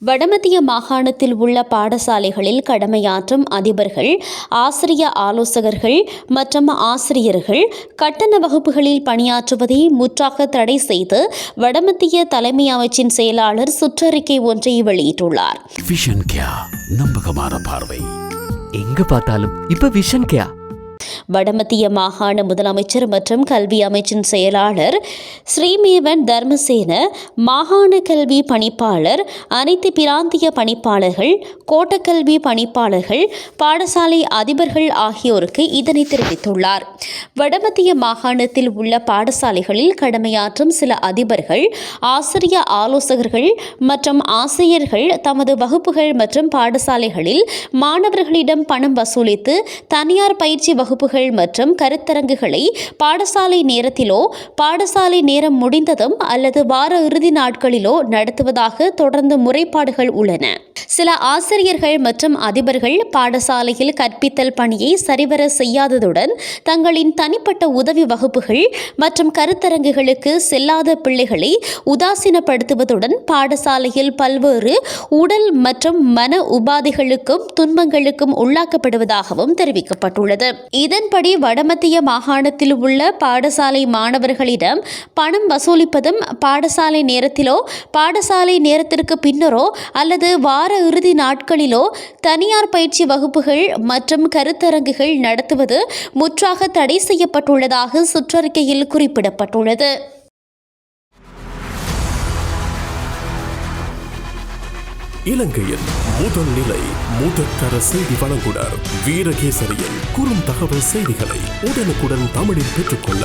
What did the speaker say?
வடமத்திய மாகாணத்தில் உள்ள பாடசாலைகளில் கடமையாற்றும் அதிபர்கள் ஆசிரிய ஆலோசகர்கள் மற்றும் ஆசிரியர்கள் கட்டண வகுப்புகளில் பணியாற்றுவதை முற்றாக தடை செய்து வடமத்திய தலைமை அமைச்சின் செயலாளர் சுற்றறிக்கை ஒன்றை வெளியிட்டுள்ளார். விஷன் கியா நம்பகமான பார்வை. எங்க பார்த்தாலும் இப்ப விஷன் கேயா வடமத்திய மாகாண முதலமைச்சர் மற்றும் கல்வி அமைச்சின் செயலாளர் ஸ்ரீமேவன் தர்மசேன மாகாண கல்வி பணிப்பாளர் அனைத்து பிராந்திய பணிப்பாளர்கள் கோட்டக்கல்வி பணிப்பாளர்கள் பாடசாலை அதிபர்கள் ஆகியோருக்கு இதனை தெரிவித்துள்ளார். வடமத்திய மாகாணத்தில் உள்ள பாடசாலைகளில் கடமையாற்றும் சில அதிபர்கள் ஆசிரிய ஆலோசகர்கள் மற்றும் ஆசிரியர்கள் தமது வகுப்புகள் மற்றும் பாடசாலைகளில் மாணவர்களிடம் பணம் வசூலித்து தனியார் பயிற்சி வகுப்புகள் மற்றும் கருத்தரங்குகளை பாடசாலை நேரத்திலோ பாடசாலை நேரம் முடிந்ததும் அல்லது வார இறுதி நாட்களிலோ நடத்துவதாக தொடர்ந்து முறைப்பாடுகள் உள்ளன. சில ஆசிரியர்கள் மற்றும் அதிபர்கள் பாடசாலையில் கற்பித்தல் பணியை சரிவர செய்யாததுடன் தங்களின் தனிப்பட்ட உதவி வகுப்புகள் மற்றும் கருத்தரங்குகளுக்கு செல்லாத பிள்ளைகளை உதாசீனப்படுத்துவதுடன் பாடசாலையில் பல்வேறு உடல் மற்றும் மன உபாதைகளுக்கும் துன்பங்களுக்கும் உள்ளாக்கப்படுவதாகவும் தெரிவிக்கப்பட்டுள்ளது. இதன்படி வடமத்திய மாகாணத்தில் உள்ள பாடசாலை மாணவர்களிடம் பணம் வசூலிப்பதும் பாடசாலை நேரத்திலோ பாடசாலை நேரத்திற்கு பின்னரோ அல்லது வார இறுதி நாட்களிலோ தனியார் பயிற்சி வகுப்புகள் மற்றும் கருத்தரங்குகள் நடத்துவது முற்றாக தடை செய்யப்பட்டுள்ளதாக சுற்றறிக்கையில் குறிப்பிடப்பட்டுள்ளது. இலங்கையின் முதல் நிலை முதற்கர செய்தி வழங்குனர் வீரகேசரியின் குறும் தகவல் செய்திகளை உடனுக்குடன் தமிழில் பெற்றுக்கொள்ள